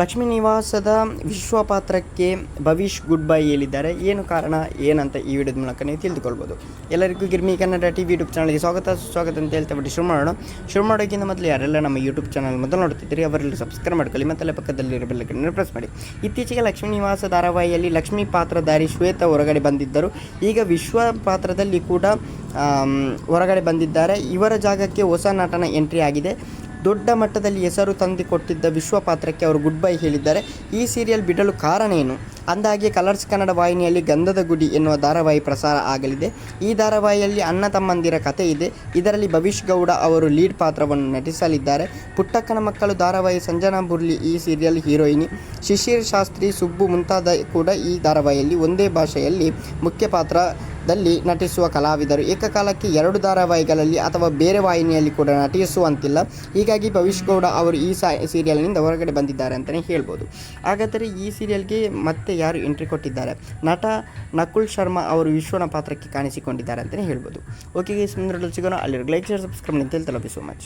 ಲಕ್ಷ್ಮೀ ನಿವಾಸದ ವಿಶ್ವ ಪಾತ್ರಕ್ಕೆ ಭವಿಷ್ ಗುಡ್ ಬೈ ಹೇಳಿದ್ದಾರೆ. ಏನು ಕಾರಣ, ಏನಂತ ಈ ವಿಡಿಯೋದ ಮೂಲಕ ನೀವು ತಿಳಿದುಕೊಳ್ಬೋದು. ಎಲ್ಲರಿಗೂ Girmi Kannada T V YouTube ಚಾನಲ್ಗೆ ಸ್ವಾಗತ. ಸ್ವಾಗತ ಅಂತ ಹೇಳ್ತಾ ಬಿಟ್ಟು ಶುರು ಮಾಡೋಣ ಶುರು ಮಾಡೋಕ್ಕಿಂತ ಮೊದಲು ಯಾರೆಲ್ಲ ನಮ್ಮ ಯೂಟ್ಯೂಬ್ ಚಾನಲ್ ಮೊದಲು ನೋಡ್ತಿದ್ದೀರಿ ಅವರಲ್ಲಿ ಸಬ್ಸ್ಕ್ರೈಬ್ ಮಾಡ್ಕೊಳ್ಳಿ ಮತ್ತೆಲ್ಲ ಪಕ್ಕದಲ್ಲಿರೋ ಬೆಲ್ಲಕ್ಕನ್ನು ಪ್ರೆಸ್ ಮಾಡಿ. ಇತ್ತೀಚೆಗೆ ಲಕ್ಷ್ಮೀ ನಿವಾಸ ಧಾರಾವಾಹಿಯಲ್ಲಿ ಲಕ್ಷ್ಮೀ ಪಾತ್ರಧಾರಿ ಶ್ವೇತ ಹೊರಗಡೆ ಬಂದಿದ್ದರು. ಈಗ ವಿಶ್ವ ಪಾತ್ರದಲ್ಲಿ ಕೂಡ ಹೊರಗಡೆ ಬಂದಿದ್ದಾರೆ. ಇವರ ಜಾಗಕ್ಕೆ ಹೊಸ ನಟನ ಎಂಟ್ರಿ ಆಗಿದೆ. ದೊಡ್ಡ ಮಟ್ಟದಲ್ಲಿ ಹೆಸರು ತಂದುಕೊಟ್ಟಿದ್ದ ವಿಶ್ವ ಪಾತ್ರಕ್ಕೆ ಅವರು ಗುಡ್ ಬೈ ಹೇಳಿದ್ದಾರೆ. ಈ ಸೀರಿಯಲ್ ಬಿಡಲು ಕಾರಣ ಏನು? ಅಂದಾಗೆ ಕಲರ್ಸ್ ಕನ್ನಡ ವಾಹಿನಿಯಲ್ಲಿ ಗಂಧದ ಗುಡಿ ಎನ್ನುವ ಧಾರಾವಾಹಿ ಪ್ರಸಾರ ಆಗಲಿದೆ. ಈ ಧಾರಾವಾಹಿಯಲ್ಲಿ ಅಣ್ಣ ತಮ್ಮಂದಿರ ಕಥೆ ಇದೆ. ಇದರಲ್ಲಿ ಭವಿಷ್ ಗೌಡ ಅವರು ಲೀಡ್ ಪಾತ್ರವನ್ನು ನಟಿಸಲಿದ್ದಾರೆ. ಪುಟ್ಟಕ್ಕನ ಮಕ್ಕಳು ಧಾರಾವಾಹಿ ಸಂಜನಾ ಬುರ್ಲಿ ಈ ಸೀರಿಯಲ್ ಹೀರೋಯಿನಿ ಶಿಶಿರ್ ಶಾಸ್ತ್ರಿ, ಸುಬ್ಬು ಮುಂತಾದ ಕೂಡ ಈ ಧಾರಾವಾಹಿಯಲ್ಲಿ ಒಂದೇ ಭಾಷೆಯಲ್ಲಿ ಮುಖ್ಯ ಪಾತ್ರದಲ್ಲಿ ನಟಿಸುವ ಕಲಾವಿದರು. ಏಕಕಾಲಕ್ಕೆ ಎರಡು ಧಾರಾವಾಹಿಗಳಲ್ಲಿ ಅಥವಾ ಬೇರೆ ವಾಹಿನಿಯಲ್ಲಿ ಕೂಡ ನಟಿಸುವಂತಿಲ್ಲ. ಹೀಗಾಗಿ ಭವಿಷ್ ಗೌಡ ಅವರು ಈ ಸೀರಿಯಲ್ನಿಂದ ಹೊರಗಡೆ ಬಂದಿದ್ದಾರೆ ಅಂತಲೇ ಹೇಳ್ಬೋದು. ಹಾಗಾದರೆ ಈ ಸೀರಿಯಲ್ಗೆ ಮತ್ತೆ ಯಾರು ಎಂಟ್ರಿ ಕೊಟ್ಟಿದ್ದಾರೆ? ನಟ ನಕುಲ್ ಶರ್ಮಾ ಅವರು ವಿಶ್ವನ ಪಾತ್ರಕ್ಕೆ ಕಾಣಿಸಿಕೊಂಡಿದ್ದಾರೆ ಅಂತಲೇ ಹೇಳ್ಬೋದು. ಓಕೆ ಸಿಗೋಣ. ಅಲ್ಲಿ ಲೈಕ್, ಶೇರ್, ಸಬ್ಸ್ಕ್ರೈಬ್ ಅಂತ ತಲುಪಿ ಸೋ ಮಚ್